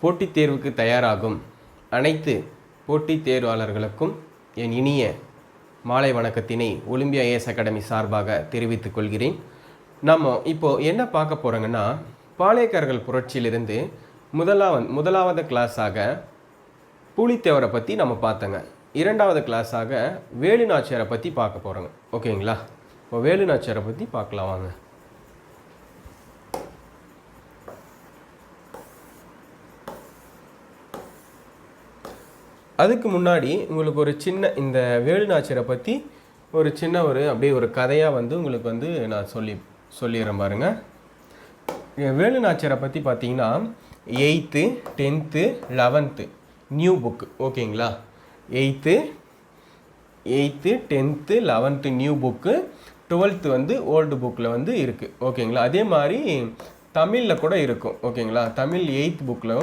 போட்டித் தேர்வுக்கு தயாராகும். அனைத்து போட்டித் தேர்வாளர்களுக்கும் என் இனிய மாலை வணக்கத்தினை ஒலிம்பியா ஏஸ் அகாடமி சார்பாக தெரிவித்துக் கொள்கிறேன். நம்ம இப்போது என்ன பார்க்க போகிறோங்கன்னா பாளையக்காரர்கள் புரட்சியிலிருந்து முதலாவது முதலாவது கிளாஸாக பூலித்தேவரை பற்றி நம்ம பார்த்தோங்க. இரண்டாவது கிளாஸாக வேலுநாச்சியாரை பற்றி பார்க்க போகிறோங்க ஓகேங்களா? இப்போ வேலுநாச்சியாரை பற்றி பார்க்கலாம் வாங்க. அதுக்கு முன்னாடி உங்களுக்கு ஒரு சின்ன இந்த வேலுநாச்சியரை பற்றி ஒரு சின்ன ஒரு அப்படியே ஒரு கதையாக வந்து உங்களுக்கு வந்து நான் சொல்லி சொல்லிடுறேன் பாருங்கள் இங்க வேலுநாச்சியரை பற்றி பார்த்தீங்கன்னா eighth tenth eleventh new book ஓகேங்களா? Eighth eighth tenth eleventh new book twelfth வந்து ஓல்டு புக்கில் வந்து இருக்குது ஓகேங்களா? அதே மாதிரி தமிழில் கூட இருக்கும் ஓகேங்களா? தமிழ் எயித் வேலு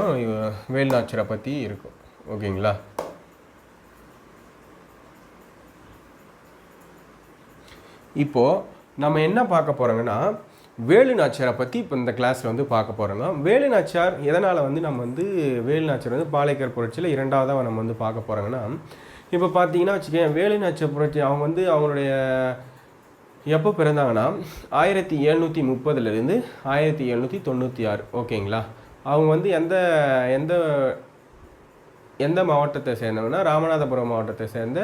வேலுநாச்சியரை பற்றி இருக்கும் ஓகேங்களா? இப்போது நம்ம என்ன பார்க்க போகிறோங்கன்னா வேலு நாச்சியாரை பற்றி இப்போ இந்த கிளாஸில் வந்து பார்க்க போகிறோங்க வேலு நாச்சியார் எதனால் வந்து நம்ம வந்து வேலு நாச்சியார் வந்து பாளையக்கர் புரட்சியில் இரண்டாவதாக நம்ம வந்து பார்க்க போகிறோங்கன்னா இப்போ பார்த்தீங்கன்னா வச்சுக்கேன் வேலு நாச்சியார் புரட்சி அவங்க வந்து அவங்களுடைய எப்போ பிறந்தாங்கன்னா ஆயிரத்தி எழுநூற்றி முப்பதுலேருந்து ஆயிரத்தி எழுநூற்றி தொண்ணூற்றி ஆறு ஓகேங்களா? அவங்க வந்து எந்த எந்த எந்த மாவட்டத்தை சேர்ந்தவங்கன்னா ராமநாதபுரம் மாவட்டத்தை சேர்ந்த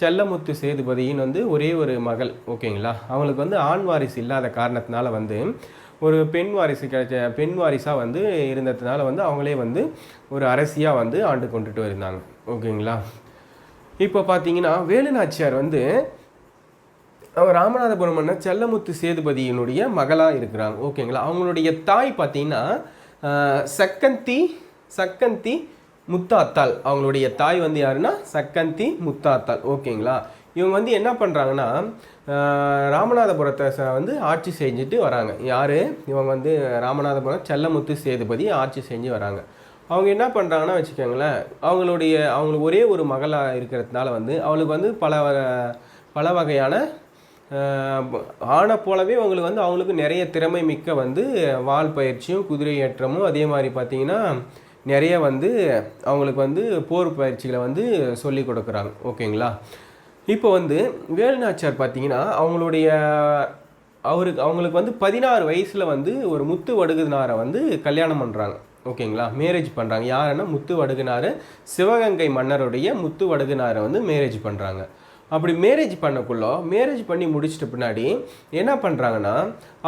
செல்லமுத்து சேதுபதியின் வந்து ஒரே ஒரு மகள் ஓகேங்களா? அவங்களுக்கு வந்து ஆண் வாரிசு இல்லாத காரணத்தினால வந்து ஒரு பெண் வாரிசு கிடைச்ச பெண் வாரிசாக வந்து இருந்ததுனால வந்து அவங்களே வந்து ஒரு அரசியாக வந்து ஆண்டு கொண்டுட்டு இருந்தாங்க ஓகேங்களா? இப்போ பார்த்தீங்கன்னா வேலுநாச்சியார் வந்து அவர் ராமநாதபுரம் மன்னர் செல்லமுத்து சேதுபதியினுடைய மகளாக இருக்கிறாங்க ஓகேங்களா? அவங்களுடைய தாய் பார்த்தீங்கன்னா சக்கந்தி சக்கந்தி முத்தாத்தாள் அவங்களுடைய தாய் வந்து யாருன்னா? சக்கந்தி முத்தாத்தாள் ஓகேங்களா? இவங்க வந்து என்ன பண்ணுறாங்கன்னா ராமநாதபுரத்தை வந்து ஆட்சி செஞ்சுட்டு வராங்க. யார்? இவங்க வந்து ராமநாதபுரம் செல்லமுத்து சேதுபதி ஆட்சி செஞ்சு வராங்க. அவங்க என்ன பண்ணுறாங்கன்னா வச்சுக்கோங்களேன் அவங்களுடைய அவங்களுக்கு ஒரே ஒரு மகளாக இருக்கிறதுனால வந்து அவளுக்கு வந்து பல பல வகையான ஆனை போலவே அவங்களுக்கு வந்து அவங்களுக்கு நிறைய திறமை மிக்க வந்து வால் பயிற்சியும் குதிரை ஏற்றமும் அதே மாதிரி பார்த்தீங்கன்னா நிறைய வந்து அவங்களுக்கு வந்து போர் பயிற்சிகளை வந்து சொல்லி கொடுக்குறாங்க. ஓகேங்களா? இப்போ வந்து வேலுநாச்சியார் பார்த்தீங்கன்னா அவங்களுடைய அவருக்கு அவங்களுக்கு வந்து பதினாறு வயசில் வந்து ஒரு முத்து வடுகுனாரை வந்து கல்யாணம் பண்ணுறாங்க ஓகேங்களா? மேரேஜ் பண்ணுறாங்க யாருன்னா முத்து வடுகுனார் சிவகங்கை மன்னருடைய முத்து வடுகுனாரை வந்து மேரேஜ் பண்ணுறாங்க அப்படி மேரேஜ் பண்ணக்குள்ள மேரேஜ் பண்ணி முடிச்சிட்ட பின்னாடி என்ன பண்ணுறாங்கன்னா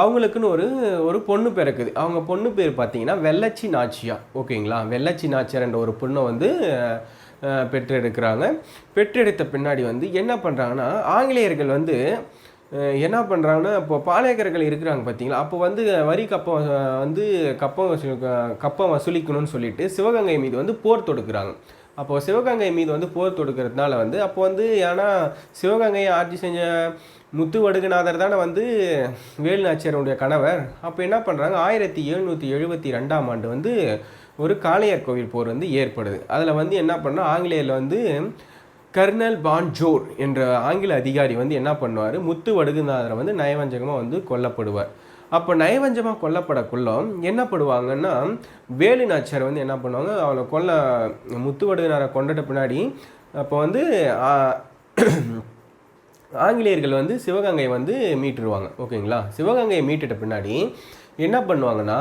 அவங்களுக்குன்னு ஒரு ஒரு பொண்ணு பிறக்குது அவங்க பொண்ணு பேர் பார்த்தீங்கன்னா வெள்ளச்சி நாச்சியா. ஓகேங்களா? வெள்ளச்சி நாச்சியார் என்ற ஒரு பொண்ணை வந்து பெற்றெடுக்கிறாங்க. பெற்றெடுத்த பின்னாடி வந்து என்ன பண்ணுறாங்கன்னா ஆங்கிலேயர்கள் வந்து என்ன பண்ணுறாங்கன்னா இப்போ பாளையக்கர்கள் இருக்கிறாங்க பார்த்தீங்களா? அப்போ வந்து வரி கப்பம் வந்து கப்பம் வசூ கப்பம் வசூலிக்கணும்னு சொல்லிட்டு சிவகங்கை மீது வந்து போர் தொடுக்கிறாங்க. அப்போது சிவகங்கை மீது வந்து போர் தொடுக்கிறதுனால வந்து அப்போ வந்து ஏன்னா சிவகங்கையை ஆட்சி செஞ்ச முத்து வடுகநாதர் தானே வந்து வேலுநாச்சியாருடைய கணவர். அப்போ என்ன பண்ணுறாங்க ஆயிரத்தி எழுநூற்றி எழுபத்தி ரெண்டாம் ஆண்டு வந்து ஒரு காளையர் கோவில் போர் வந்து ஏற்படுது. அதில் வந்து என்ன பண்ணால் ஆங்கிலேயரில் வந்து கர்னல் பான் ஜோர் என்ற ஆங்கில அதிகாரி வந்து என்ன பண்ணுவார் முத்து வடுகுநாதரை வந்து நயவஞ்சகமாக வந்து கொல்லப்படுவார். அப்போ நயவஞ்சமாக கொல்லப்படக்குள்ள என்ன பண்ணுவாங்கன்னா வேலு நாச்சியார் வந்து என்ன பண்ணுவாங்க அவளை கொல்ல முத்து வடுகுநாரை கொண்டுட்ட பின்னாடி அப்போ வந்து ஆங்கிலேயர்கள் வந்து சிவகங்கையை வந்து மீட்டுருவாங்க. ஓகேங்களா? சிவகங்கையை மீட்டுட்ட பின்னாடி என்ன பண்ணுவாங்கன்னா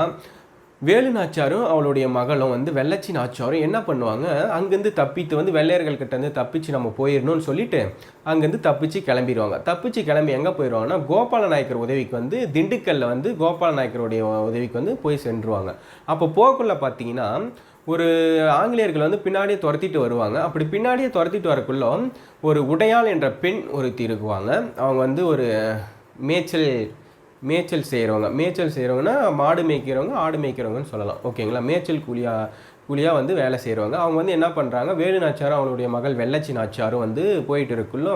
வேலு நாச்சாரும் அவளுடைய மகளும் வந்து வெள்ளச்சி நாச்சாரும் என்ன பண்ணுவாங்க? அங்கேருந்து தப்பித்து வந்து வெள்ளையர்கள் கிட்டேருந்து தப்பிச்சு நம்ம போயிடணும்னு சொல்லிட்டு அங்கேருந்து தப்பிச்சு கிளம்பிடுவாங்க. தப்பிச்சு கிளம்பி எங்கே போயிடுவாங்கன்னா கோபால நாயக்கர் உதவிக்கு வந்து திண்டுக்கல்ல வந்து கோபால நாயக்கருடைய உதவிக்கு வந்து போய் சென்றுவாங்க. அப்போ போக்குள்ள பார்த்தீங்கன்னா ஒரு ஆங்கிலேயர்கள் வந்து பின்னாடியே துரத்திட்டு வருவாங்க. அப்படி பின்னாடியே துரத்திட்டு வரக்குள்ள ஒரு உடையாள் என்ற பெண் ஒருத்தி இருக்குவாங்க. அவங்க வந்து ஒரு மேய்ச்சல் மேய்ச்சல் செய்கிறவங்க மேய்ச்சல் செய்கிறவங்கன்னா மாடு மேய்க்கிறவங்க ஆடு மேய்க்கிறவங்கன்னு சொல்லலாம். ஓகேங்களா? மேய்ச்சல் கூலியாக கூலியாக வந்து வேலை செய்கிறவங்க அவங்க வந்து என்ன பண்ணுறாங்க வேலு நாச்சாரும் அவங்களுடைய மகள் வெள்ளச்சி நாச்சாரும் வந்து போயிட்டு இருக்குள்ளோ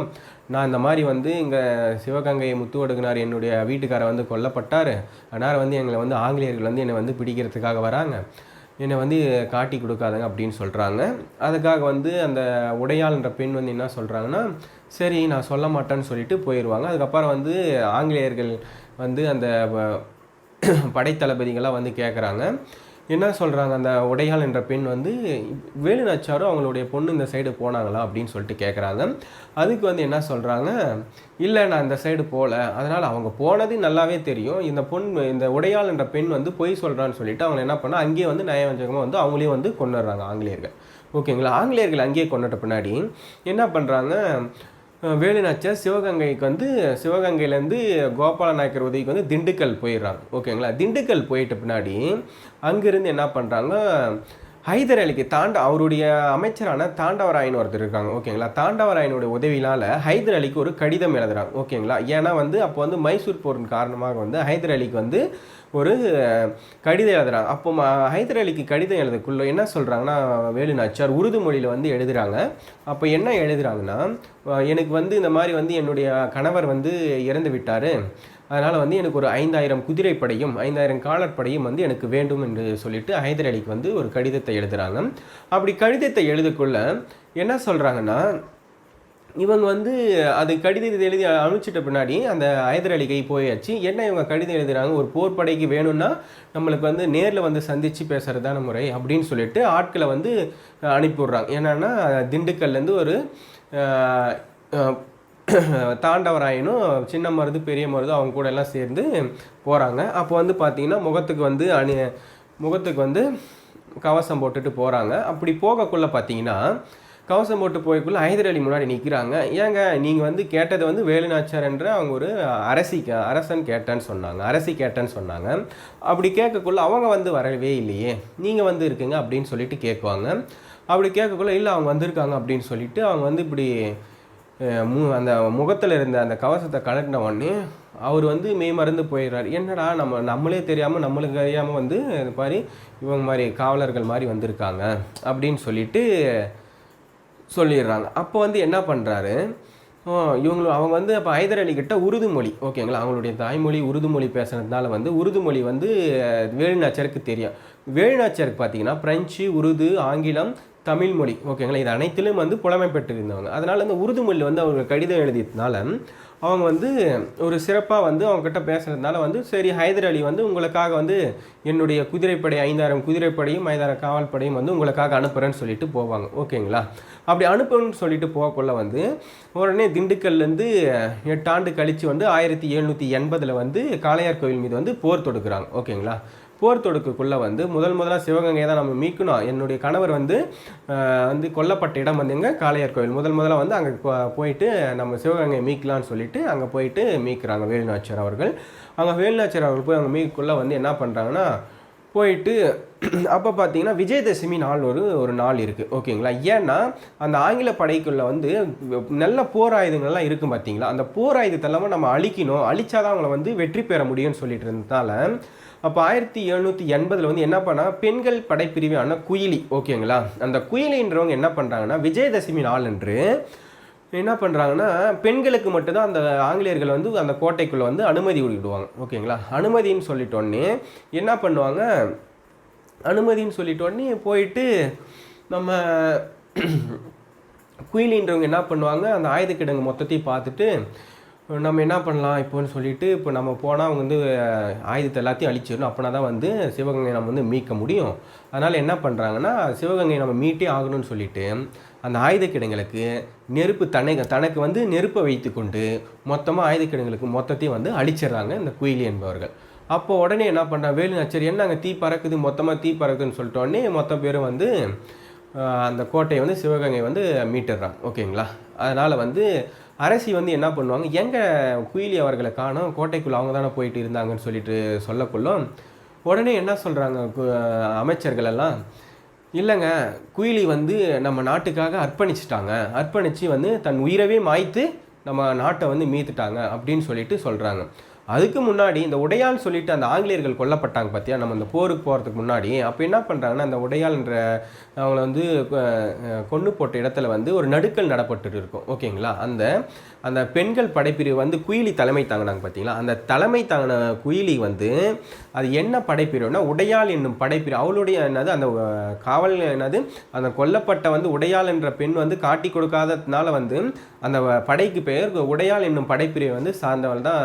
நான் இந்த மாதிரி வந்து இங்கே சிவகங்கை முத்துவடுகுனார் என்னுடைய வீட்டுக்காரர் வந்து கொல்லப்பட்டார். அதனால் வந்து எங்களை வந்து ஆங்கிலேயர்கள் வந்து என்னை வந்து பிடிக்கிறதுக்காக வராங்க. என்னை வந்து காட்டி கொடுக்காதங்க அப்படின்னு சொல்கிறாங்க அதுக்காக வந்து அந்த உடையாள்ன்ற பெண் வந்து என்ன சொல்கிறாங்கன்னா சரி நான் சொல்ல மாட்டேன்னு சொல்லிட்டு போயிடுவாங்க அதுக்கப்புறம் வந்து ஆங்கிலேயர்கள் வந்து அந்த படைத்தளபதிகளாக வந்து கேட்குறாங்க என்ன சொல்கிறாங்க அந்த உடையாள் என்ற பெண் வந்து வேலு நாச்சாரும் அவங்களுடைய பொண்ணு இந்த சைடு போனாங்களா அப்படின்னு சொல்லிட்டு கேட்குறாங்க அதுக்கு வந்து என்ன சொல்கிறாங்க இல்லை நான் இந்த சைடு போகல அதனால் அவங்க போனது நல்லாவே தெரியும். இந்த பொண் இந்த உடையாள் என்ற பெண் வந்து பொய் சொல்கிறான்னு சொல்லிட்டு அவங்க என்ன பண்ணால் அங்கேயே வந்து நயவஞ்சகமாக வந்து அவங்களே வந்து கொண்டுடுறாங்க ஆங்கிலேயர்கள். ஓகேங்களா? ஆங்கிலேயர்கள் அங்கேயே கொண்டுட்ட பின்னாடி என்ன பண்ணுறாங்க வேலுநாச்சியார் சிவகங்கைக்கு வந்து சிவகங்கையிலேருந்து கோபால நாயக்கர் உதவிக்கு வந்து திண்டுக்கல் போயிடுறாங்க ஓகேங்களா? திண்டுக்கல் போயிட்ட பின்னாடி அங்கேருந்து என்ன பண்ணுறாங்க ஹைதர் அலிக்கு தாண்ட அவருடைய அமைச்சரான தாண்டவராயன் ஒருத்தர் இருக்காங்க ஓகேங்களா? தாண்டவராயனுடைய உதவியினால் ஹைதர் அலிக்கு ஒரு கடிதம் எழுதுறாங்க ஓகேங்களா? ஏன்னா வந்து அப்போ வந்து மைசூர் போரின் காரணமாக வந்து ஹைதர் அலிக்கு வந்து ஒரு கடிதம் எழுதுறாங்க. அப்போ ஹைதர் அலிக்கு கடிதம் எழுதக்குள்ள என்ன சொல்கிறாங்கன்னா வேலு நாச்சார் உருது மொழியில் வந்து எழுதுகிறாங்க அப்போ என்ன எழுதுறாங்கன்னா எனக்கு வந்து இந்த மாதிரி வந்து என்னுடைய கணவர் வந்து இறந்து விட்டார். அதனால் வந்து எனக்கு ஒரு ஐந்தாயிரம் குதிரைப்படையும் ஐந்தாயிரம் காலற்படையும் வந்து எனக்கு வேண்டும் என்று சொல்லிட்டு ஹைதர் அலிக்கு வந்து ஒரு கடிதத்தை எழுதுகிறாங்க அப்படி கடிதத்தை எழுதக்குள்ள என்ன சொல்கிறாங்கன்னா இவங்க வந்து அது கடிதத்தை எழுதி அனுப்பிச்சிட்ட பின்னாடி அந்த ஹைதர் அலி கை போயாச்சு. என்ன இவங்க கடிதம் எழுதுகிறாங்க ஒரு போர் படைக்கு வேணும்னா நம்மளுக்கு வந்து நேரில் வந்து சந்தித்து பேசுகிறதான முறை அப்படின்னு சொல்லிட்டு ஆட்களை வந்து அனுப்பிவிட்றாங்க. என்னென்னா என்னன்னா திண்டுக்கல்லேருந்து ஒரு தாண்டவராயனும் சின்ன மருது பெரிய மருது அவங்க கூட எல்லாம் சேர்ந்து போகிறாங்க அப்போ வந்து பார்த்தீங்கன்னா முகத்துக்கு வந்து அணி முகத்துக்கு வந்து கவசம் போட்டுட்டு போகிறாங்க அப்படி போகக்குள்ளே பார்த்தீங்கன்னா கவசம் போட்டு போய்க்குள்ளே ஹைதர் அலி முன்னாடி நிற்கிறாங்க ஏங்க நீங்கள் வந்து கேட்டது வந்து வேலுநாச்சார் என்ற அவங்க ஒரு அரசி கே- அரசன் கேட்டேன்னு சொன்னாங்க. அரசி கேட்டேன்னு சொன்னாங்க. அப்படி கேட்கக்குள்ள அவங்க வந்து வரவே இல்லையே. நீங்கள் வந்து இருக்கீங்க அப்படின்னு சொல்லிட்டு கேட்குவாங்க அப்படி கேட்கக்குள்ள இல்லை அவங்க வந்திருக்காங்க அப்படின்னு சொல்லிட்டு அவங்க வந்து இப்படி மு அந்த முகத்தில் இருந்த அந்த கவசத்தை கலட்டின உடனே அவர் வந்து மெய் மறந்து போயிடுறாரு. என்னடா நம்ம நம்மளே தெரியாமல் நம்மளுக்கு அறியாமல் வந்து இது மாதிரி இவங்க மாதிரி காவலர்கள் மாதிரி வந்திருக்காங்க அப்படின்னு சொல்லிட்டு சொல்லிடுறாங்க. அப்போ வந்து என்ன பண்ணுறாரு இவங்களும் அவங்க வந்து அப்போ ஹைதர் அலி கிட்ட உருது மொழி ஓகேங்களா? அவங்களுடைய தாய்மொழி உருது மொழி பேசுனதுனால வந்து உருது மொழி வந்து வேலுநாச்சருக்கு தெரியும். வேலுநாச்சருக்கு பார்த்தீங்கன்னா பிரெஞ்சு உருது ஆங்கிலம் தமிழ் மொழி ஓகேங்களா? இது அனைத்திலும் வந்து புலமை பெற்றிருந்தவங்க அதனால் இந்த உருது மொழி வந்து அவங்க கடிதம் எழுதியதுனால அவங்க வந்து ஒரு சிறப்பாக வந்து அவங்கக்கிட்ட பேசுகிறதுனால வந்து சரி ஹைதர் அலி வந்து உங்களுக்காக வந்து என்னுடைய குதிரைப்படை ஐந்தாயிரம் குதிரைப்படையும் ஐந்தாயிரம் காவல்படையும் வந்து உங்களுக்காக அனுப்புகிறேன்னு சொல்லிட்டு போவாங்க ஓகேங்களா? அப்படி அனுப்புன்னு சொல்லிட்டு போகக்குள்ள வந்து உடனே திண்டுக்கல்லேருந்து எட்டு ஆண்டு கழித்து வந்து ஆயிரத்தி எழுநூற்றி எண்பதில் வந்து காளையார் கோவில் மீது வந்து போர் தொடுக்குறாங்க ஓகேங்களா? போர் தொடுக்குள்ளே வந்து முதல் முதலாக சிவகங்கையை தான் நம்ம மீட்கணும். என்னுடைய கணவர் வந்து வந்து கொல்லப்பட்ட இடம் வந்துங்க காளையார் கோவில் முதல் முதலாக வந்து அங்கே போயிட்டு நம்ம சிவகங்கையை மீட்கலாம்னு சொல்லிட்டு அங்கே போயிட்டு மீட்கிறாங்க வேலுநாச்சியார் அவர்கள். அங்கே வேலுநாச்சியார் அவர்கள் போய் அங்கே மீட்குள்ளே வந்து என்ன பண்ணுறாங்கன்னா போயிட்டு அப்போ பார்த்தீங்கன்னா விஜயதசமி நாள் ஒரு ஒரு நாள் இருக்குது ஓகேங்களா? ஏன்னா அந்த ஆங்கில படைக்குள்ளே வந்து நல்ல போர் ஆயுதங்கள்லாம் இருக்கும் பார்த்தீங்களா அந்த போர் ஆயுதத்தை எல்லாமே நம்ம அழிக்கணும். அழிச்சாதான் அவங்கள வந்து வெற்றி பெற முடியும்னு சொல்லிட்டு இருந்ததால அப்போ ஆயிரத்தி எழுநூற்றி எண்பதில் வந்து என்ன பண்ணா? பெண்கள் படைப்பிரிவான குயிலி ஓகேங்களா? அந்த குயிலின்றவங்க என்ன பண்ணுறாங்கன்னா விஜயதசமி நாளன்று என்ன பண்ணுறாங்கன்னா பெண்களுக்கு மட்டும்தான் அந்த ஆங்கிலேயர்கள் வந்து அந்த கோட்டைக்குள்ளே வந்து அனுமதி விடுவாங்க ஓகேங்களா? அனுமதின்னு சொல்லிட்டோடனே என்ன பண்ணுவாங்க? அனுமதின்னு சொல்லிட்டோடனே போயிட்டு நம்ம குயிலின்றவங்க என்ன பண்ணுவாங்க? அந்த ஆயுத கிடங்கு மொத்தத்தையும் பார்த்துட்டு நம்ம என்ன பண்ணலாம் இப்போன்னு சொல்லிட்டு இப்போ நம்ம போனால் அவங்க வந்து ஆயுதத்தை எல்லாத்தையும் அழிச்சிடணும். அப்படின்னா தான் வந்து சிவகங்கையை நம்ம வந்து மீட்க முடியும். அதனால் என்ன பண்ணுறாங்கன்னா சிவகங்கையை நம்ம மீட்டே ஆகணும்னு சொல்லிட்டு அந்த ஆயுத கிடங்களுக்கு நெருப்பு தனை தனக்கு வந்து நெருப்பை வைத்துக்கொண்டு மொத்தமாக ஆயுத கிடங்களுக்கு மொத்தத்தையும் வந்து அழிச்சிடுறாங்க இந்த குயிலி என்பவர்கள். அப்போ உடனே என்ன பண்ணுறாங்க வேலு நச்சர் என்ன அங்கே தீ பறக்குது? மொத்தமாக தீ பறக்குதுன்னு சொல்லிட்டோடனே மொத்த பேரும் வந்து அந்த கோட்டையை வந்து சிவகங்கை வந்து மீட்டுடுறாங்க. ஓகேங்களா? அதனால் வந்து அரசி வந்து என்ன பண்ணுவாங்க எங்கே குயிலி அவர்களை காணோம் கோட்டைக்குள்ளே அவங்க தானே போயிட்டு இருந்தாங்கன்னு சொல்லிட்டு சொல்லக்குள்ளும். உடனே என்ன சொல்கிறாங்க அமைச்சர்கள் எல்லாம் இல்லைங்க குயிலி வந்து நம்ம நாட்டுக்காக அர்ப்பணிச்சிட்டாங்க. அர்ப்பணித்து வந்து தன் உயிரவே மாய்த்து நம்ம நாட்டை வந்து மீத்துட்டாங்க அப்படின்னு சொல்லிட்டு சொல்கிறாங்க அதுக்கு முன்னாடி இந்த உடையால் சொல்லிட்டு அந்த ஆங்கிலேயர்கள் கொல்லப்பட்டாங்க பார்த்தியா நம்ம இந்த போருக்கு போகிறதுக்கு முன்னாடி. அப்போ என்ன பண்ணுறாங்கன்னா அந்த உடையால்ன்ற அவங்கள வந்து கொண்டு போட்ட இடத்துல வந்து ஒரு நடுக்கல் நடப்பட்டு இருக்கும். ஓகேங்களா? அந்த அந்த பெண்கள் படைப்பிரிவு வந்து குயிலி தலைமை தாங்கினாங்க பார்த்தீங்களா அந்த தலைமை தாங்கின குயிலி வந்து அது என்ன படைப்பிரிவுனா உடையாள் என்னும் படைப்பிரிவு. அவளுடைய என்னது அந்த காவல் என்னது அந்த கொல்லப்பட்ட வந்து உடையாள் என்ற பெண் வந்து காட்டி கொடுக்காததுனால வந்து அந்த படைக்கு பெயர் உடையாள் என்னும் படைப்பிரிவை வந்து சார்ந்தவள் தான்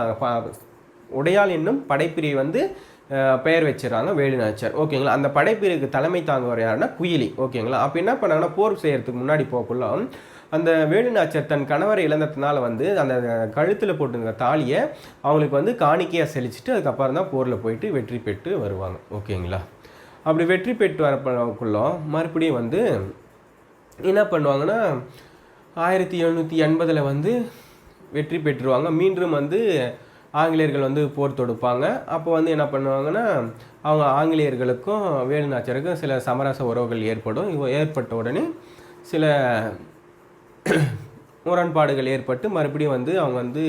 உடையால் என்னும் படைப்பிரிவு வந்து பெயர் வச்சிடறாங்க வேலு நாச்சியார் ஓகேங்களா? அந்த படைப்பிரிவுக்கு தலைமை தாங்குவார் யாருன்னா குயிலி. ஓகேங்களா? அப்போ என்ன பண்ணாங்கன்னா போர் செய்கிறதுக்கு முன்னாடி போக்குள்ள அந்த வேலு நாச்சியார் தன் கணவரை இழந்ததுனால வந்து அந்த கழுத்தில் போட்டிருந்த தாலியை அவங்களுக்கு வந்து காணிக்கையாக செழிச்சிட்டு அதுக்கப்புறம் தான் போரில் போயிட்டு வெற்றி பெற்று வருவாங்க. ஓகேங்களா? அப்படி வெற்றி பெற்று வரக்குள்ள மறுபடியும் வந்து என்ன பண்ணுவாங்கன்னா ஆயிரத்தி எழுநூற்றி எண்பதில் வந்து வெற்றி பெற்றுருவாங்க. மீண்டும் வந்து ஆங்கிலேயர்கள் வந்து போர் தொடுப்பாங்க. அப்போ வந்து என்ன பண்ணுவாங்கன்னா அவங்க ஆங்கிலேயர்களுக்கும் வேலுநாச்சியருக்கும் சில சமரச உறவுகள் ஏற்படும். இவ ஏற்பட்ட உடனே சில முரண்பாடுகள் ஏற்பட்டு மறுபடியும் வந்து அவங்க வந்து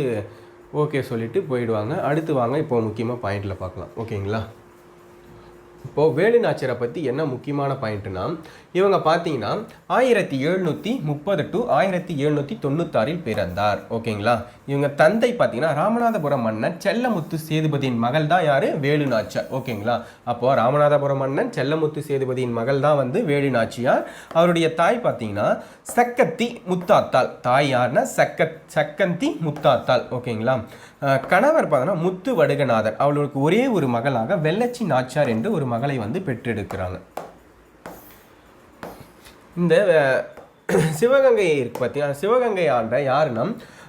ஓகே சொல்லிட்டு போயிடுவாங்க. அடுத்து வாங்க இப்போ முக்கியமாக பாயிண்டில் பார்க்கலாம். ஓகேங்களா? இப்போது வேலுநாச்சியரை பற்றி என்ன முக்கியமான பாயிண்ட்டுனா இவங்க பார்த்தீங்கன்னா ஆயிரத்தி எழுநூற்றி முப்பது டு ஆயிரத்தி எழுநூற்றி தொண்ணூத்தாறில் பிறந்தார். ஓகேங்களா? இவங்க தந்தை பார்த்தீங்கன்னா ராமநாதபுரம் மன்னன் செல்லமுத்து சேதுபதியின் மகள் தான் யார்? வேலுநாச்சியார். ஓகேங்களா? அப்போ ராமநாதபுரம் மன்னன் செல்லமுத்து சேதுபதியின் மகள் தான் வந்து வேலுநாச்சியார். அவருடைய தாய் பார்த்தீங்கன்னா சக்கத்தி முத்தாத்தாள். தாய் யார்னா? சக்க சக்கந்தி முத்தாத்தாள். ஓகேங்களா? கணவர் பார்த்தோன்னா முத்து வடுகநாதர் அவளுக்கு ஒரே ஒரு மகளாக வெள்ளச்சி நாச்சார் என்று ஒரு மகளை வந்து பெற்றெடுக்கிறாங்க. இந்த சிவகங்கை இருக்கு பார்த்தீங்கன்னா சிவகங்கை ஆண்ட யாருன்னா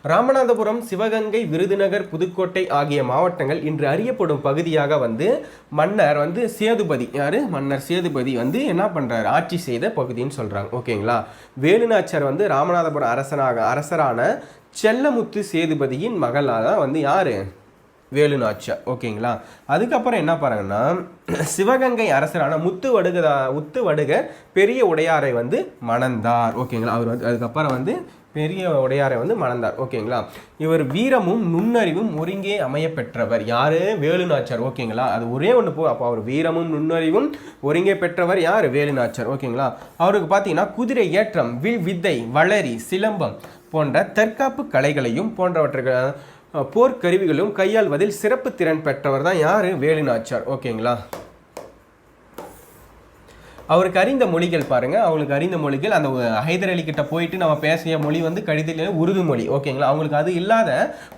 ராமநாதபுரம் சிவகங்கை விருதுநகர் புதுக்கோட்டை ஆகிய மாவட்டங்கள் இன்று அறியப்படும் பகுதியாக வந்து மன்னர் வந்து சேதுபதி. யார்? மன்னர் சேதுபதி வந்து என்ன பண்ணுறாரு ஆட்சி செய்த பகுதின்னு சொல்கிறாங்க ஓகேங்களா? வேலுநாச்சர் வந்து ராமநாதபுரம் அரசனாக அரசரான செல்லமுத்து சேதுபதியின் மகளாக தான் வந்து யார்? வேலுநாச்சியார் ஓகேங்களா? அதுக்கப்புறம் என்ன பாருங்கன்னா சிவகங்கை அரசரான முத்து வடுகதா முத்து வடுகர் பெரிய உடையாரை வந்து மணந்தார். ஓகேங்களா? அவர் வந்து அதுக்கப்புறம் வந்து பெரிய உடையாரை வந்து மணந்தார். ஓகேங்களா? இவர் வீரமும் நுண்ணறிவும் ஒருங்கே அமைய பெற்றவர் யார் வேலுநாச்சார் ஓகேங்களா? அது ஒரே ஒன்று போ அப்போ அவர் வீரமும் நுண்ணறிவும் ஒருங்கே பெற்றவர் யார்? வேலுநாச்சார் ஓகேங்களா? அவருக்கு பார்த்தீங்கன்னா குதிரை ஏற்றம் வில் வித்தை வளரி சிலம்பம் போன்ற தற்காப்பு கலைகளையும் போன்றவற்றுக்கு போர்க்கருவிகளும் கையாள்வதில் சிறப்பு திறன் பெற்றவர் தான் யார்? வேலுநாச்சார் ஓகேங்களா? அவருக்கு அறிந்த மொழிகள் பாருங்கள் அவங்களுக்கு அறிந்த மொழிகள் அந்த ஹைதர் அலி கிட்ட போயிட்டு நம்ம பேசிய மொழி வந்து கடிதத்தில் உருது மொழி. ஓகேங்களா? அவங்களுக்கு அது இல்லாத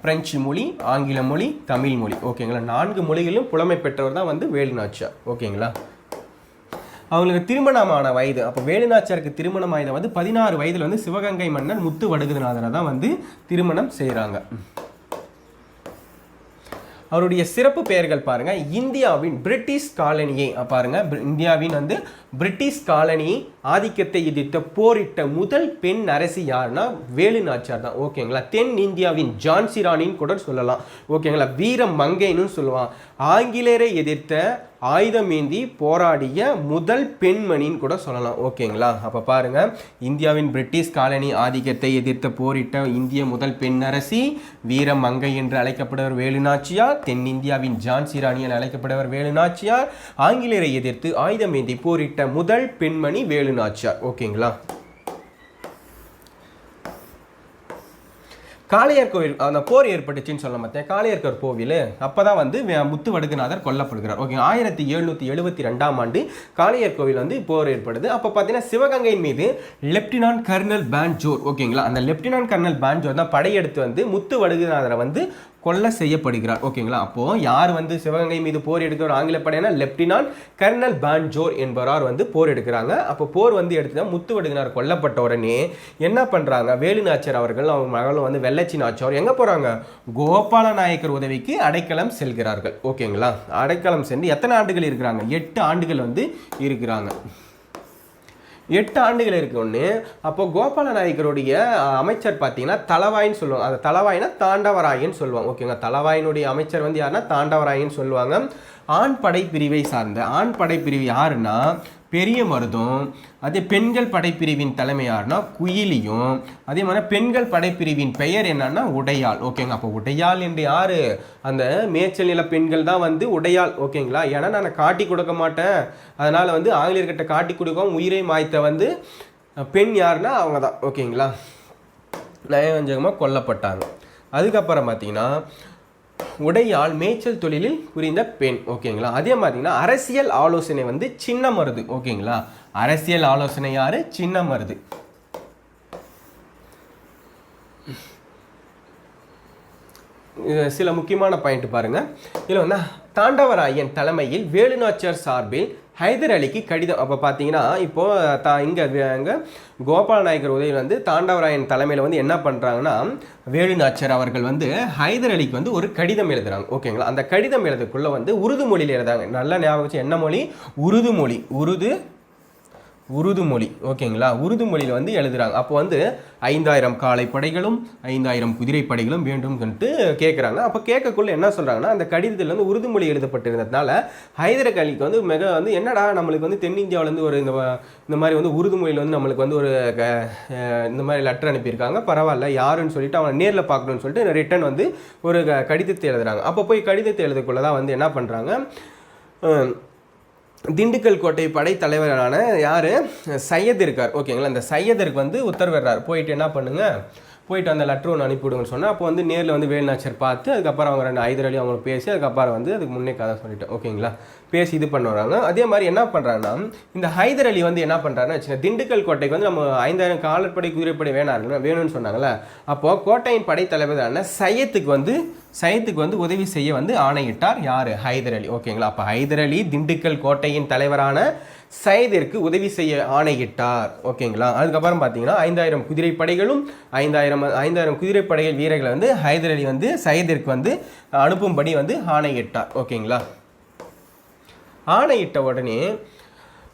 பிரெஞ்சு மொழி ஆங்கில மொழி தமிழ் மொழி. ஓகேங்களா? நான்கு மொழிகளிலும் புலமை பெற்றவர் தான் வந்து வேலுநாச்சார் ஓகேங்களா? அவங்களுக்கு திருமணமான வயது. அப்போ வேலுநாச்சியாருக்கு திருமணம் ஆயதை வந்து பதினாறு வயதில் வந்து சிவகங்கை மன்னர் முத்து வடுகுநாதனை தான் வந்து திருமணம் செய்கிறாங்க அவருடைய சிறப்பு பெயர்கள் பாருங்கள் இந்தியாவின் பிரிட்டிஷ் காலனியை பாருங்கள் இந்தியாவின் வந்து பிரிட்டிஷ் காலனி ஆதிக்கத்தை எதிர்த்த போரிட்ட முதல் பெண் அரசி யாருன்னா வேலு நாச்சியார் தான். ஓகேங்களா தென் இந்தியாவின் ஜான்சி ராணின்னு கூட சொல்லலாம். ஓகேங்களா வீரம் மங்கைன்னு சொல்லுவான். ஆங்கிலேயரை எதிர்த்த ஆயுதம் ஏந்தி போராடிய முதல் பெண்மணின்னு கூட சொல்லலாம். ஓகேங்களா? அப்போ பாருங்க. இந்தியாவின் பிரிட்டிஷ் காலனி ஆதிக்கத்தை எதிர்த்த போரிட்ட இந்திய முதல் பெண் அரசி வீரம் மங்கை என்று அழைக்கப்படுவர் வேலுநாச்சியார் தென்னிந்தியாவின் ஜான்சி ராணி என அழைக்கப்படுவர் வேலுநாச்சியார் ஆங்கிலேயரை எதிர்த்து ஆயுதம் ஏந்தி போரிட்ட முதல் பெண்மணி வேலுநாச்சியார். ஓகேங்களா? காளையர் கோவில் அந்த போர் ஏற்பட்டுச்சுன்னு சொல்ல மாட்டேன் காளையர்கர் கோவில் அப்போ தான் வந்து வே- முத்து வடுகுநாதர் கொல்லப்படுகிறார். ஓகே ஆயிரத்தி எழுநூற்றி எழுபத்தி ரெண்டாம் ஆண்டு காளையர் கோவில் வந்து போர் ஏற்படுது. அப்போ பார்த்தீங்கன்னா சிவகங்கையின் மீது லெப்டினான் கர்னல் பேன்ஜோர் ஓகேங்களா அந்த லெப்டினான் கர்னல் பேன்ஜோர் தான் படையெடுத்து வந்து முத்து வடுகுநாதரை வந்து கொல்ல செய்யப்படுகிறார். ஓகேங்களா? அப்போ யார் வந்து சிவகங்கை மீது போர் எடுக்கிற ஆங்கில படையினா லெப்டினான் கர்னல் பான்ஜோர் என்பவரார் வந்து போர் எடுக்கிறாங்க. அப்போ போர் வந்து எடுத்து முத்து வடுகினார் கொல்லப்பட்ட உடனே என்ன பண்றாங்க? வேலு நாச்சியார் அவர்கள் அவங்க மகளும் வந்து வெள்ளச்சி நாச்சியார் எங்க போறாங்க? கோபால நாயக்கர் உதவிக்கு அடைக்கலம் செல்கிறார்கள். ஓகேங்களா? அடைக்கலம் சென்று எத்தனை ஆண்டுகள் இருக்கிறாங்க? எட்டு ஆண்டுகள் வந்து இருக்கிறாங்க. எட்டு ஆண்டுகள் இருக்கு ஒன்று அப்போ கோபால நாயக்கருடைய அமைச்சர் பார்த்தீங்கன்னா தலவாயின்னு சொல்லுவாங்க. அந்த தலவாயினா தாண்டவராயன்னு சொல்லுவாங்க. ஓகேங்க தலவாயினுடைய அமைச்சர் வந்து யாருன்னா தாண்டவராயன்னு சொல்லுவாங்க. ஆண் படைப்பிரிவை சார்ந்த ஆண் படை பிரிவு யாருன்னா பெரிய மருதும் அதே பெண்கள் படைப்பிரிவின் தலைமை யாருன்னா குயிலியும் அதே மாதிரி பெண்கள் படைப்பிரிவின் பெயர் என்னன்னா உடையாள். ஓகேங்க அப்போ உடையாள் என்று யார்? அந்த மேய்ச்சல் நில பெண்கள் தான் வந்து உடையாள். ஓகேங்களா ஏன்னா நான் காட்டி கொடுக்க மாட்டேன். அதனால் வந்து ஆங்கிலேயர்கிட்ட காட்டி கொடுக்கவும் உயிரை மாய்த்த வந்து பெண் யாருன்னா அவங்க தான். ஓகேங்களா நயவஞ்சகமாக கொல்லப்பட்டாங்க. அதுக்கப்புறம் பார்த்தீங்கன்னா உடையால் மேய்ச்சல் தொழிலில் புரிந்த பெண் ஓகேங்களா? அதே பார்த்தீங்கன்னா அரசியல் ஆலோசனை வந்து சின்ன மருது ஓகேங்களா? அரசியல் ஆலோசனை யாரு? சின்ன மருது. சில முக்கியமான பாயிண்ட் பாருங்க. இதில் வந்து தாண்டவராயன் தலைமையில் வேலுநாச்சியார் சார்பில் ஹைதர் அலிக்கு கடிதம். அப்போ பார்த்தீங்கன்னா இப்போது தா இங்கே இங்கே கோபால நாயக்கர் உதவி வந்து தாண்டவராயன் தலைமையில் வந்து என்ன பண்ணுறாங்கன்னா வேலுநாச்சர் அவர்கள் வந்து ஹைதர் அலிக்கு வந்து ஒரு கடிதம் எழுதுறாங்க. ஓகேங்களா? அந்த கடிதம் எழுதுக்குள்ளே வந்து உருது மொழியில் எழுதாங்க நல்லா ஞாபகம் வச்சு என்ன மொழி? உருது மொழி. உருது உருது மொழி ஓகேங்களா? உருது மொழியில் வந்து எழுதுகிறாங்க அப்போ வந்து ஐந்தாயிரம் காலை படைகளும் ஐந்தாயிரம் குதிரை படைகளும் வேண்டும் சொல்லிட்டு கேட்குறாங்க அப்போ கேட்கக்குள்ள என்ன சொல்கிறாங்கன்னா அந்த கடிதத்தில் வந்து உருது மொழி எழுதப்பட்டிருந்ததுனால ஹைதர் அலிக்கு வந்து மிக வந்து என்னடா நம்மளுக்கு வந்து தென்னிந்தியாவிலேருந்து ஒரு இந்த இந்த மாதிரி வந்து உருது மொழியில் வந்து நம்மளுக்கு வந்து ஒரு க- இந்த மாதிரி லெட்டர் அனுப்பியிருக்காங்க. பரவாயில்ல யாருன்னு சொல்லிட்டு அவனை நேரில் பார்க்கணும்னு சொல்லிட்டு ரிட்டன் வந்து ஒரு கடிதத்தை எழுதுகிறாங்க அப்போ போய் கடிதத்தை எழுதக்குள்ள தான் வந்து என்ன பண்ணுறாங்க திண்டுக்கல் கோட்டை படைத்தலைவரான யார்? சையத் இருக்கார். ஓகேங்களா? அந்த சையதருக்கு வந்து உத்தரவிடுறார். போயிட்டு என்ன பண்ணுங்கள் போயிட்டு அந்த லெட்டர் ஒன்று அனுப்பிவிடுங்கன்னு சொன்னால் அப்போ வந்து நேரில் வந்து வேலுநாச்சர் பார்த்து அதுக்கப்புறம் அவங்க ரெண்டு ஐதர் அலி அவங்க பேசி அதுக்கப்புறம் வந்து அதுக்கு முன்னே கதை சொல்லிட்டேன் ஓகேங்களா? பேசி இது பண்ண வராங்க அதே மாதிரி என்ன பண்ணுறாங்கன்னா இந்த ஹைதர் அலி வந்து என்ன பண்ணுறாருன்னா சின்ன திண்டுக்கல் கோட்டைக்கு வந்து நம்ம ஐந்தாயிரம் காலற்படை குதிரைப்படை வேணாருங்க வேணும்னு சொன்னாங்களே அப்போது கோட்டையின் படைத்தலைவரான சையத்துக்கு வந்து சையத்துக்கு வந்து உதவி செய்ய வந்து ஆணையிட்டார் யார்? ஹைதர் அலி. ஓகேங்களா? அப்போ ஹைதர் அலி திண்டுக்கல் கோட்டையின் தலைவரான சைதிற்கு உதவி செய்ய ஆணையிட்டார். ஓகேங்களா? அதுக்கப்புறம் பார்த்தீங்கன்னா ஐந்தாயிரம் குதிரை படைகளும் ஐந்தாயிரம் ஐந்தாயிரம் குதிரை படைகள் வீரர்களை வந்து ஹைதர் அலி வந்து சைதிற்கு வந்து அனுப்பும்படி வந்து ஆணையிட்டார். ஓகேங்களா? ஆணையிட்ட உடனே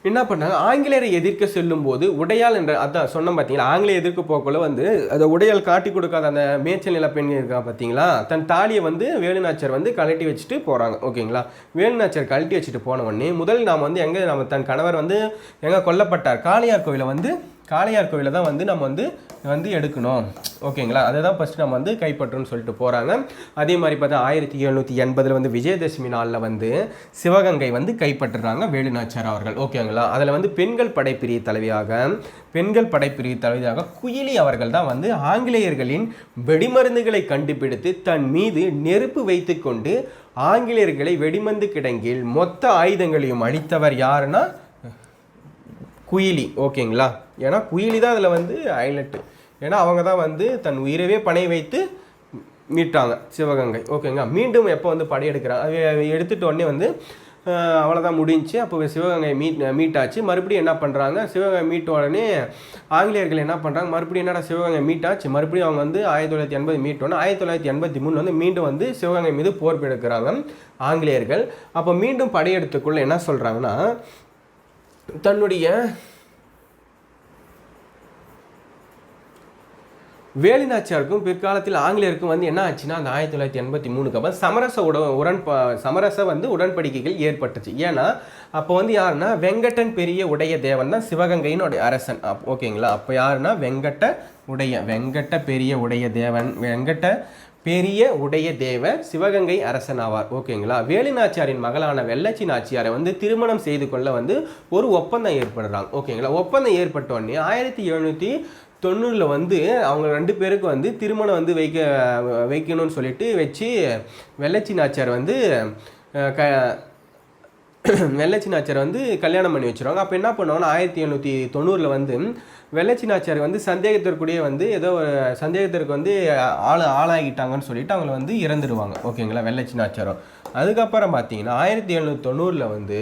என்ன பண்ணாங்க? ஆங்கிலேயரை எதிர்க்க செல்லும் போது உடையால் என்ற அதான் சொன்னோம் பார்த்தீங்களா ஆங்கிலேய எதிர்க்க போக்குள்ள வந்து அதை உடையால் காட்டி கொடுக்காத அந்த மேய்ச்சல் நில பெண் இருக்கா பார்த்தீங்களா தன் தாலியை வந்து வேலுநாச்சர் வந்து கழட்டி வச்சுட்டு போகிறாங்க ஓகேங்களா? வேலுநாச்சர் கழட்டி வச்சுட்டு போன உடனே முதல் நாம் வந்து எங்கே நம்ம தன் கணவர் வந்து எங்கே கொல்லப்பட்டார்? காளையார் கோவிலை வந்து காளையார் கோவிலை தான் வந்து நம்ம வந்து வந்து எடுக்கணும். ஓகேங்களா? அதை தான் ஃபஸ்ட்டு நம்ம வந்து கைப்பற்றணும்னு சொல்லிட்டு போகிறாங்க அதே மாதிரி பார்த்தா ஆயிரத்தி எழுநூற்றி எண்பதில் வந்து விஜயதசமி நாளில் வந்து சிவகங்கை வந்து கைப்பற்றுறாங்க வேலுநாச்சார் அவர்கள். ஓகேங்களா? அதில் வந்து பெண்கள் படைப்பிரிவு தலைவியாக பெண்கள் படைப்பிரிவு தலைவியாக குயிலி அவர்கள் தான் வந்து ஆங்கிலேயர்களின் வெடிமருந்துகளை கண்டுபிடித்து தன் மீது நெருப்பு வைத்துக்கொண்டு ஆங்கிலேயர்களை வெடிமருந்து கிடங்கில் மொத்த ஆயுதங்களையும் அளித்தவர் யாருன்னா? குயிலி. ஓகேங்களா? ஏன்னா குயிலி தான் அதில் வந்து ஐலட்டு ஏன்னா அவங்க தான் வந்து தன் உயிரவே பணை வைத்து மீட்டாங்க சிவகங்கை. ஓகேங்க மீண்டும் எப்போ வந்து படையெடுக்கிறாங்க? எடுத்துகிட்ட உடனே வந்து அவ்வளோதான் முடிஞ்சுச்சு அப்போ சிவகங்கை மீட் மீட்டாச்சு. மறுபடியும் என்ன பண்ணுறாங்க சிவகங்கை மீட்ட உடனே ஆங்கிலேயர்கள் என்ன பண்ணுறாங்க மறுபடியும் என்னடா சிவகங்கை மீட்டாச்சு? மறுபடியும் அவங்க வந்து ஆயிரத்தி தொள்ளாயிரத்தி எண்பது மீட்டோன்னா ஆயிரத்தி தொள்ளாயிரத்தி எண்பத்தி மூணு வந்து மீண்டும் வந்து சிவகங்கை மீது போர் எடுக்கிறாங்க ஆங்கிலேயர்கள். அப்போ மீண்டும் படையெடுத்துக்குள்ளே என்ன சொல்கிறாங்கன்னா தன்னுடைய வேலுநாச்சியாருக்கும் பிற்காலத்தில் ஆங்கிலேயருக்கும் வந்து என்ன ஆச்சுன்னா அந்த ஆயிரத்தி தொள்ளாயிரத்தி எண்பத்தி மூணுக்கு அப்புறம் சமரச உட உடன் சமரச வந்து உடன்படிக்கைகள் ஏற்பட்டுச்சு. ஏன்னா அப்போ வந்து யாருன்னா வெங்கட்டன் பெரிய உடைய தேவன் தான் சிவகங்கையினுடைய அரசன். அப் ஓகேங்களா? அப்போ யாருன்னா வெங்கட்ட உடைய வெங்கட்ட பெரிய உடைய தேவன் வெங்கட்ட பெரிய உடைய தேவர் சிவகங்கை அரசன் ஆவார். ஓகேங்களா? வேலுநாச்சியாரின் மகளான வெள்ளச்சி நாச்சியாரை வந்து திருமணம் செய்து கொள்ள வந்து ஒரு ஒப்பந்தம் ஏற்படுறாங்க. ஓகேங்களா? ஒப்பந்தம் ஏற்பட்ட உடனே ஆயிரத்தி எழுநூற்றி தொண்ணூறில் வந்து அவங்க ரெண்டு பேருக்கு வந்து திருமணம் வந்து வைக்க வைக்கணும்னு சொல்லிட்டு வச்சு வெள்ளச்சி நாச்சியார் வந்து க வெள்ளச்சி நாச்சியார் வந்து கல்யாணம் பண்ணி வச்சுருவாங்க. அப்போ என்ன பண்ணுவாங்கன்னா ஆயிரத்தி எழுநூற்றி தொண்ணூறில் வந்து வெள்ளச்சி நாச்சியார் வந்து சந்தேகத்திற்குடியே வந்து ஏதோ ஒரு சந்தேகத்திற்கு வந்து ஆள் ஆளாகிட்டாங்கன்னு சொல்லிட்டு அவங்கள வந்து இறந்துடுவாங்க ஓகேங்களா? வெள்ளச்சி நாச்சியாரும். அதுக்கப்புறம் பார்த்தீங்கன்னா ஆயிரத்தி எழுநூற்றி தொண்ணூறில் வந்து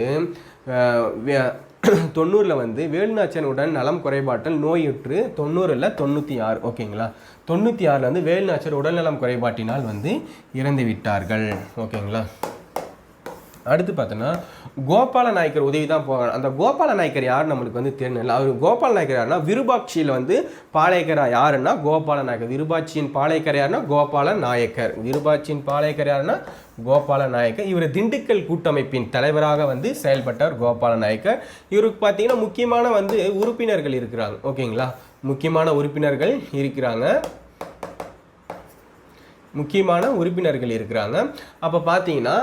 தொண்ணூறில் வந்து வேலுநாச்சியனுடன் நலம் குறைபாட்டல் நோயுற்று தொண்ணூறில் தொண்ணூற்றி ஆறு ஓகேங்களா? தொண்ணூற்றி ஆறில் வந்து வேலுநாச்சியர் உடல்நலம் குறைபாட்டினால் வந்து இறந்து விட்டார்கள் ஓகேங்களா? அடுத்து பார்த்தோன்னா கோபால நாயக்கர் உதவி தான் போகணும் அந்த கோபால நாயக்கர் யார் நம்மளுக்கு வந்து தெரியல அவர் கோபால நாயக்கர் யாருன்னா விருபாட்சியில் வந்து பாளையக்கரா யாருன்னா கோபால நாயக்கர். விருபாட்சியின் பாளையக்கர் யாருன்னா கோபால நாயக்கர். விருபாட்சியின் பாளையக்கர் யாருன்னா கோபால நாயக்கர். இவர் திண்டுக்கல் கூட்டமைப்பின் தலைவராக வந்து செயல்பட்டார் கோபால நாயக்கர். இவருக்கு பார்த்தீங்கன்னா முக்கியமான வந்து உறுப்பினர்கள் இருக்கிறாங்க. ஓகேங்களா? முக்கியமான உறுப்பினர்கள் இருக்கிறாங்க. முக்கியமான உறுப்பினர்கள் இருக்கிறாங்க. அப்போ பார்த்தீங்கன்னா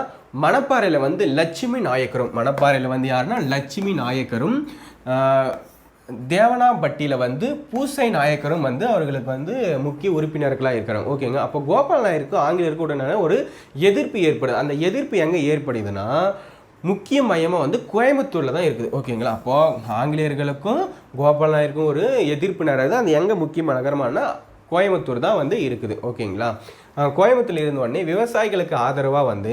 மணப்பாறையில் வந்து லட்சுமி நாயக்கரும். மணப்பாறையில் வந்து யாருன்னா? லட்சுமி நாயக்கரும். தேவனாம்பட்டியில் வந்து பூசை நாயக்கரும் வந்து அவர்களுக்கு வந்து முக்கிய உறுப்பினர்களாக இருக்கிறாங்க. ஓகேங்க அப்போ கோபால் நாயருக்கும் ஆங்கிலேயருக்கும் உடனே ஒரு எதிர்ப்பு ஏற்படுது. அந்த எதிர்ப்பு எங்கே ஏற்படுதுன்னா முக்கிய மையமாக வந்து கோயம்புத்தூரில் தான் இருக்குது. ஓகேங்களா அப்போது ஆங்கிலேயர்களுக்கும் கோபால் நாயருக்கும் ஒரு எதிர்ப்பு நடக்குது அது எங்கே முக்கியமான நகரமானா கோயம்புத்தூர் தான் வந்து இருக்குது. ஓகேங்களா கோயம்புத்தூர் கோயம்புத்தூர்ல இருந்த உடனே விவசாயிகளுக்கு ஆதரவாக வந்து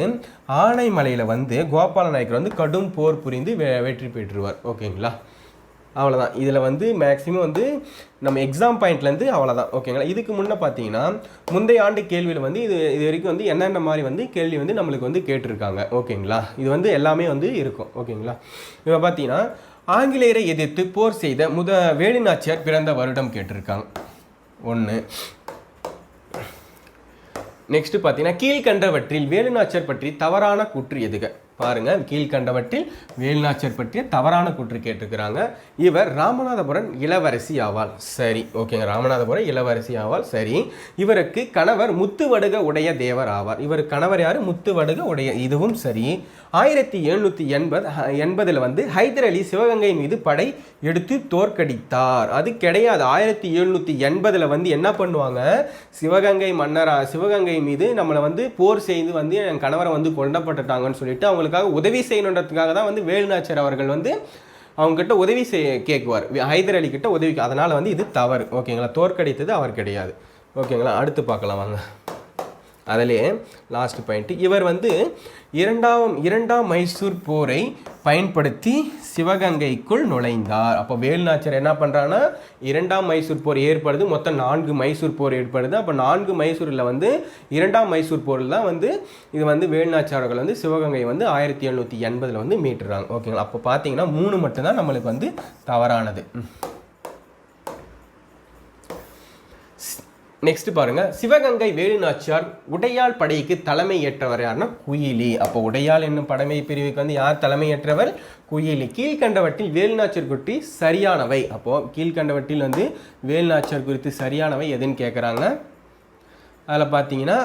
ஆனைமலையில் வந்து கோபால நாயக்கர் வந்து கடும் போர் புரிந்து வெ- வெற்றி பெற்றுருவார் ஓகேங்களா? அவ்வளோதான் இதில் வந்து மேக்ஸிமம் வந்து நம்ம எக்ஸாம் பாயிண்ட்லேருந்து அவ்வளோதான் ஓகேங்களா? இதுக்கு முன்னே பார்த்தீங்கன்னா முந்தைய ஆண்டு கேள்வியில் வந்து இது இது வரைக்கும் வந்து என்னென்ன மாதிரி வந்து கேள்வி வந்து நம்மளுக்கு வந்து கேட்டிருக்காங்க. ஓகேங்களா? இது வந்து எல்லாமே வந்து இருக்கும். ஓகேங்களா? இப்போ பார்த்தீங்கன்னா ஆங்கிலேயரை எதிர்த்து போர் செய்த முத வேலுநாச்சியார் பிறந்த வருடம் கேட்டிருக்காங்க. ஒன்று நெக்ஸ்ட் பார்த்தீங்கன்னா கீழ்கண்டவற்றில் வேலுநாச்சர் பற்றி தவறான கூற்று எதுக? பாருங்க கீழ்கண்டவற்றில் வேலுநாச்சியார் பற்றிய தவறான கூற்று கேட்டிருக்கிறாங்க. இவர் ராமநாதபுரம் இளவரசி ஆவாள். சரி ஓகேங்க ராமநாதபுரம் இளவரசி ஆவாள். சரி இவருக்கு கணவர் முத்துவடுக உடைய தேவர் ஆவார். இவர் கணவர் யார்? முத்துவடுக உடைய இதுவும் சரி. ஆயிரத்தி எழுநூற்றி எண்பது எண்பதில் வந்து ஹைதர் அலி சிவகங்கை மீது படை எடுத்து தோற்கடித்தார். அது கிடையாது. ஆயிரத்தி எழுநூற்றி எண்பதில் வந்து என்ன பண்ணுவாங்க? சிவகங்கை மன்னரா சிவகங்கை மீது நம்மளை வந்து போர் செய்து வந்து என் கணவரை வந்து கொல்லப்பட்டுட்டாங்கன்னு சொல்லிட்டு அவங்களுக்காக உதவி செய்யணுன்றதுக்காக தான் வந்து வேலுநாச்சர் அவர்கள் வந்து அவங்ககிட்ட உதவி செய்ய கேட்குவார் ஹைதர் அலி கிட்ட உதவி அதனால் வந்து இது தவறு. ஓகேங்களா? தோற்கடித்தது அவர் கிடையாது. ஓகேங்களா? அடுத்து பார்க்கலாம் வாங்க. அதிலே லாஸ்ட் பாயிண்ட்டு இவர் வந்து இரண்டாம் இரண்டாம் மைசூர் போரை பயன்படுத்தி சிவகங்கைக்குள் நுழைந்தார். அப்போ வேலுநாச்சியார் என்ன பண்ணுறான்னா இரண்டாம் மைசூர் போர் ஏற்படுது மொத்தம் நான்கு மைசூர் போர் ஏற்படுது. அப்போ நான்கு மைசூரில் வந்து இரண்டாம் மைசூர் போரில் தான் வந்து இது வந்து வேலுநாச்சியார்கள் வந்து சிவகங்கை வந்து ஆயிரத்தி எழுநூற்றி எண்பதில் வந்து மீட்டுறாங்க. ஓகேங்களா? அப்போ பார்த்தீங்கன்னா மூணு மட்டும்தான் நம்மளுக்கு வந்து தவறானது. நெக்ஸ்ட் பாருங்க. சிவகங்கை வேலுநாச்சியார் உடையாள் படைக்கு தலைமை ஏற்றவர் யாருன்னா குயிலி. அப்போ உடையாள் என்னும் படைமை பிரிவுக்கு வந்து யார் தலைமை ஏற்றவர்? குயிலி. கீழ்கண்டவற்றில் வேலுநாச்சியார் குறித்து சரியானவை. அப்போ கீழ்கண்டவற்றில் வந்து வேலுநாச்சியார் குறித்து சரியானவை எதுன்னு கேட்குறாங்க அதில் பார்த்தீங்கன்னா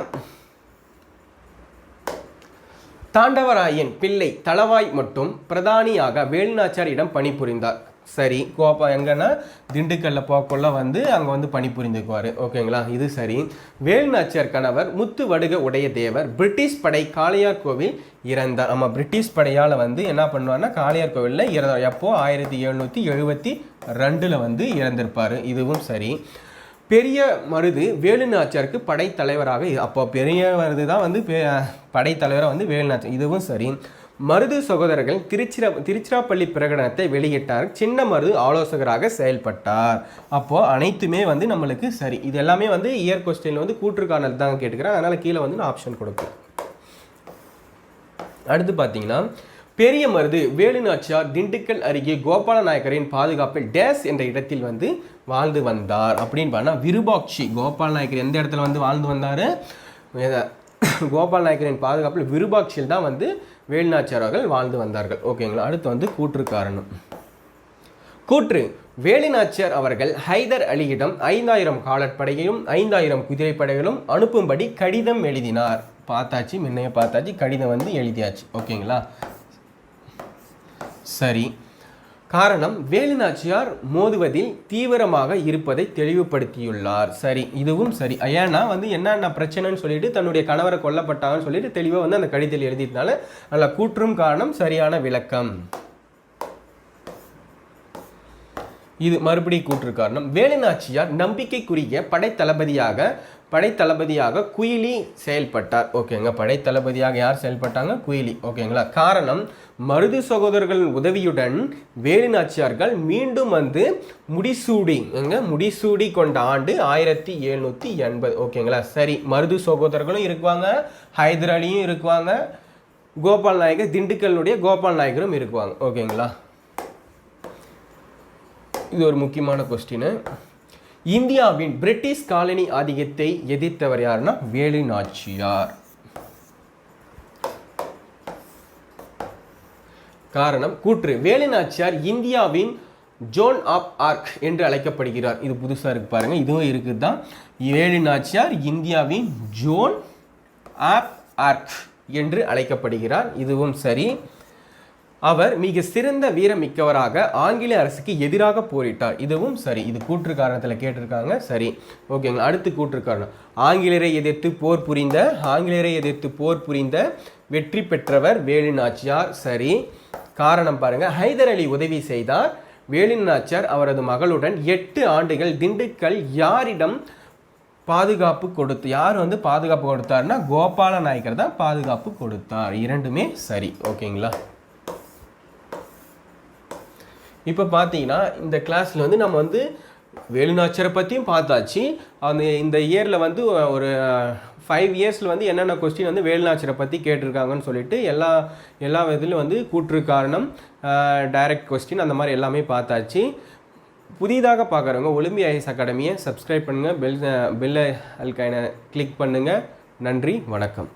தாண்டவராயன் பிள்ளை தளவாய் மட்டும் பிரதானியாக வேலுநாச்சியாரிடம் பணிபுரிந்தார். சரி கோப்பா எங்கன்னா திண்டுக்கல்ல போக்குள்ள வந்து அங்கே வந்து பணிபுரிந்துக்குவார் ஓகேங்களா? இது சரி. வேலுநாச்சியார் கணவர் முத்து வடுக உடைய தேவர் பிரிட்டிஷ் படை காளையார் கோவில் இறந்தார். ஆமாம் பிரிட்டிஷ் படையால் வந்து என்ன பண்ணுவார்னா காளையார் கோவிலில் இறந்தார் எப்போ? ஆயிரத்தி எழுநூற்றி எழுபத்தி ரெண்டில் வந்து இறந்திருப்பார். இதுவும் சரி. பெரிய மருது வேலுநாச்சியாருக்கு படைத்தலைவராக அப்போ பெரிய மருது தான் வந்து படைத்தலைவராக வந்து வேலுநாச்சியார். இதுவும் சரி. மருது சகோதரர்கள் திருச்சிரா திருச்சிராப்பள்ளி பிரகடனத்தை வெளியிட்டார். சின்ன மருது ஆலோசகராக செயல்பட்டார். அப்போது அனைத்துமே வந்து நம்மளுக்கு சரி. இது எல்லாமே வந்து இயர் கொஸ்டின் வந்து கூற்றுக்கானல் தான் கேட்டுக்கிறேன். அதனால் கீழே வந்து நான் ஆப்ஷன் கொடுப்பேன். அடுத்து பார்த்தீங்கன்னா பெரிய மருது வேலுநாச்சியார் திண்டுக்கல் அருகே கோபால நாயக்கரின் பாதுகாப்பில் டேஸ் என்ற இடத்தில் வந்து வாழ்ந்து வந்தார். அப்படின்னு பார்த்தா விருபாட்சி கோபால நாயக்கர் எந்த இடத்துல வந்து வாழ்ந்து வந்தார்? கோபால நாயக்கரின் பாதுகாப்பில் விருபாட்சியில் தான் வந்து வேலுநாச்சியார் அவர்கள் வாழ்ந்து வந்தார்கள். ஓகேங்களா? அடுத்து வந்து கூற்று காரணம் கூற்று வேலுநாச்சியார் அவர்கள் ஹைதர் அலியிடம் ஐந்தாயிரம் காலற்படையையும் ஐந்தாயிரம் குதிரைப்படைகளும் அனுப்பும்படி கடிதம் எழுதினார். பார்த்தாச்சு முன்னைய பார்த்தாச்சு கடிதம் வந்து எழுதியாச்சு. ஓகேங்களா? சரி. காரணம் வேலுநாச்சியார் மோதுவதில் தீவிரமாக இருப்பதை தெளிவுபடுத்தியுள்ளார். சரி இதுவும் சரி. ஏன்னா வந்து என்னென்ன பிரச்சனைன்னு சொல்லிட்டு தன்னுடைய கணவரை கொல்லப்பட்டாங்கன்னு சொல்லிட்டு தெளிவாக வந்து அந்த கடிதத்தில் எழுதியதுனால நல்ல கூற்றும் காரணம் சரியான விளக்கம். இது மறுபடி கூற்று காரணம். வேலுநாச்சியார் நம்பிக்கைக்குரிய படைத்தளபதியாக படைத்தளபதியாக குயிலி செயல்பட்டார். ஓகேங்க படைத்தளபதியாக யார் செயல்பட்டாங்க? குயிலி. ஓகேங்களா காரணம் மருது சகோதரர்களின் உதவியுடன் வேலுநாச்சியார்கள் மீண்டும் வந்து முடிசூடி எங்க? முடிசூடி கொண்ட ஆண்டு ஆயிரத்தி எழுநூற்றி எண்பது. ஓகேங்களா சரி மருது சகோதரர்களும் இருக்குவாங்க ஹைதர் அலியும் இருக்குவாங்க கோபால் நாயகர் திண்டுக்கல்லுடைய கோபால் நாயகரும் இருக்குவாங்க. ஓகேங்களா இது ஒரு முக்கியமான கொஸ்டின் இந்தியாவின் பிரிட்டிஷ் காலனி ஆதிக்கத்தை எதிர்த்தவர் யாருன்னா வேலு நாச்சியார். காரணம் கூற்று. வேலு நாச்சியார் இந்தியாவின் ஜோன் ஆப் ஆர்க் என்று அழைக்கப்படுகிறார். இது புதுசாக இருக்கு பாருங்க. இதுவும் இருக்குது தான் வேலு நாச்சியார் இந்தியாவின் ஜோன் ஆப் ஆர்க் என்று அழைக்கப்படுகிறார். இதுவும் சரி. அவர் மிக சிறந்த வீரமிக்கவராக ஆங்கில அரசுக்கு எதிராக போரிட்டார். இதுவும் சரி. இது கூற்று காரணத்தில் கேட்டிருக்காங்க. சரி. ஓகேங்க அடுத்து கூற்று காரணம் ஆங்கிலேயரை எதிர்த்து போர் புரிந்த ஆங்கிலேயரை எதிர்த்து போர் புரிந்த வெற்றி பெற்றவர் வேலு நாச்சியார் சரி. காரணம் பாருங்கள் ஹைதர் அலி உதவி செய்தார். வேலு நாச்சியார் அவரது மகளுடன் எட்டு ஆண்டுகள் திண்டுக்கல் யாரிடம் பாதுகாப்பு கொடுத்து யார் வந்து பாதுகாப்பு கொடுத்தாருன்னா கோபால நாயக்கர் தான் பாதுகாப்பு கொடுத்தார். இரண்டுமே சரி. ஓகேங்களா? இப்போ பார்த்தீங்கன்னா இந்த கிளாஸில் வந்து நம்ம வந்து வேலுநாச்சரை பற்றியும் பார்த்தாச்சு. அந்த இந்த இயரில் வந்து ஒரு ஃபைவ் இயர்ஸில் வந்து என்னென்ன கொஸ்டின் வந்து வேலுநாச்சரை பற்றி கேட்டிருக்காங்கன்னு சொல்லிட்டு எல்லா எல்லா இதிலும் வந்து கூற்று காரணம் டைரக்ட் கொஸ்டின் அந்த மாதிரி எல்லாமே பார்த்தாச்சு. புதிதாக பார்க்குறவங்க ஒலிம்பியா ஐஎஸ் அகாடமியை சப்ஸ்கிரைப் பண்ணுங்கள் பெல் பெல் அல்கைனை கிளிக் பண்ணுங்கள் நன்றி வணக்கம்.